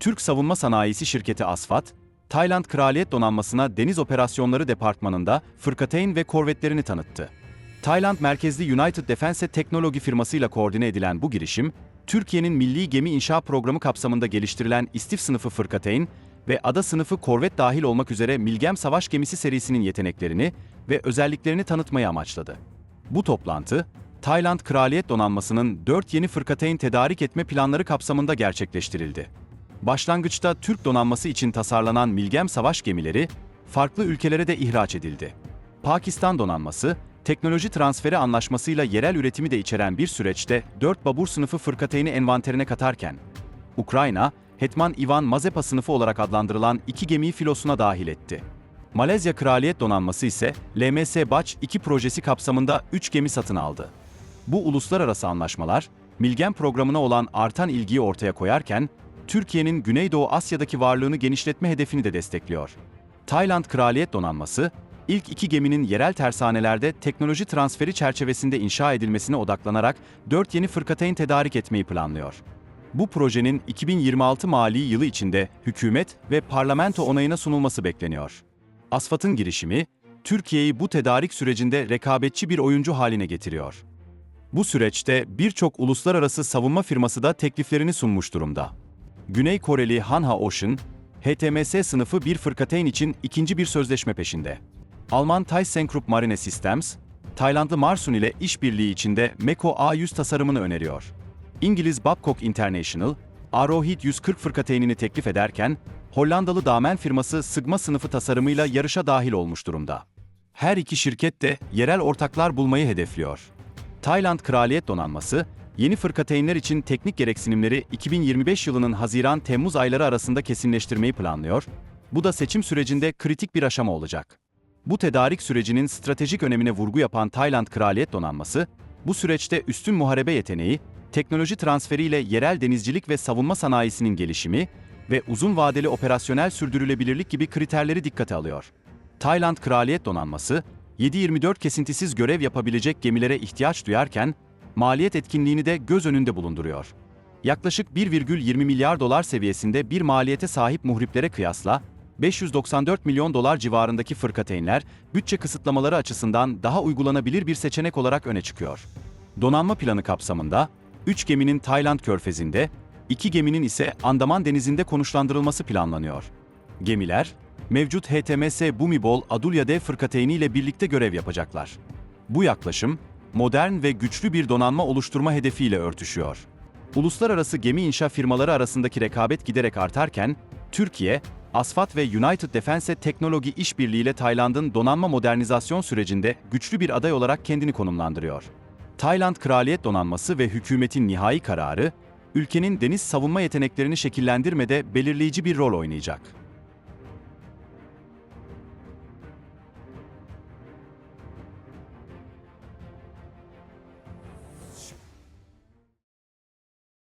Türk Savunma Sanayisi Şirketi Asfat, Tayland Kraliyet Donanması'na Deniz Operasyonları Departmanı'nda fırkateyn ve korvetlerini tanıttı. Tayland merkezli United Defense Teknoloji firmasıyla koordine edilen bu girişim, Türkiye'nin Milli Gemi İnşa Programı kapsamında geliştirilen İstif sınıfı fırkateyn ve ada sınıfı korvet dahil olmak üzere Milgem Savaş Gemisi serisinin yeteneklerini ve özelliklerini tanıtmayı amaçladı. Bu toplantı, Tayland Kraliyet Donanması'nın 4 yeni fırkateyn tedarik etme planları kapsamında gerçekleştirildi. Başlangıçta Türk donanması için tasarlanan Milgem savaş gemileri farklı ülkelere de ihraç edildi. Pakistan donanması, teknoloji transferi anlaşmasıyla yerel üretimi de içeren bir süreçte 4 babur sınıfı fırkateyni envanterine katarken, Ukrayna, Hetman Ivan Mazepa sınıfı olarak adlandırılan iki gemiyi filosuna dahil etti. Malezya Kraliyet Donanması ise LMS Baç 2 projesi kapsamında 3 gemi satın aldı. Bu uluslararası anlaşmalar, Milgem programına olan artan ilgiyi ortaya koyarken, Türkiye'nin Güneydoğu Asya'daki varlığını genişletme hedefini de destekliyor. Tayland Kraliyet Donanması, ilk iki geminin yerel tersanelerde teknoloji transferi çerçevesinde inşa edilmesine odaklanarak 4 yeni fırkateyn tedarik etmeyi planlıyor. Bu projenin 2026 mali yılı içinde hükümet ve parlamento onayına sunulması bekleniyor. Asfat'ın girişimi, Türkiye'yi bu tedarik sürecinde rekabetçi bir oyuncu haline getiriyor. Bu süreçte birçok uluslararası savunma firması da tekliflerini sunmuş durumda. Güney Koreli Hanha Ocean, HTMS sınıfı bir fırkateyn için ikinci bir sözleşme peşinde. Alman ThyssenKrupp Marine Systems, Taylandlı Marsun ile işbirliği içinde Meko A100 tasarımını öneriyor. İngiliz Babcock International, Arrowhead 140 fırkateynini teklif ederken, Hollandalı Damen firması Sigma sınıfı tasarımıyla yarışa dahil olmuş durumda. Her iki şirket de yerel ortaklar bulmayı hedefliyor. Tayland Kraliyet Donanması, yeni fırkateynler için teknik gereksinimleri 2025 yılının Haziran-Temmuz ayları arasında kesinleştirmeyi planlıyor. Bu da seçim sürecinde kritik bir aşama olacak. Bu tedarik sürecinin stratejik önemine vurgu yapan Tayland Kraliyet Donanması, bu süreçte üstün muharebe yeteneği, teknoloji transferiyle yerel denizcilik ve savunma sanayisinin gelişimi ve uzun vadeli operasyonel sürdürülebilirlik gibi kriterleri dikkate alıyor. Tayland Kraliyet Donanması, 7-24 kesintisiz görev yapabilecek gemilere ihtiyaç duyarken, maliyet etkinliğini de göz önünde bulunduruyor. Yaklaşık 1,20 milyar dolar seviyesinde bir maliyete sahip muhriplere kıyasla, 594 milyon dolar civarındaki fırkateynler, bütçe kısıtlamaları açısından daha uygulanabilir bir seçenek olarak öne çıkıyor. Donanma planı kapsamında, 3 geminin Tayland körfezinde, 2 geminin ise Andaman denizinde konuşlandırılması planlanıyor. Gemiler, mevcut HTMS Bumibol Adulya fırkateyni ile birlikte görev yapacaklar. Bu yaklaşım, modern ve güçlü bir donanma oluşturma hedefiyle örtüşüyor. Uluslararası gemi inşa firmaları arasındaki rekabet giderek artarken, Türkiye, Asfat ve United Defense Teknoloji işbirliğiyle Tayland'ın donanma modernizasyon sürecinde güçlü bir aday olarak kendini konumlandırıyor. Tayland Kraliyet Donanması ve hükümetin nihai kararı, ülkenin deniz savunma yeteneklerini şekillendirmede belirleyici bir rol oynayacak.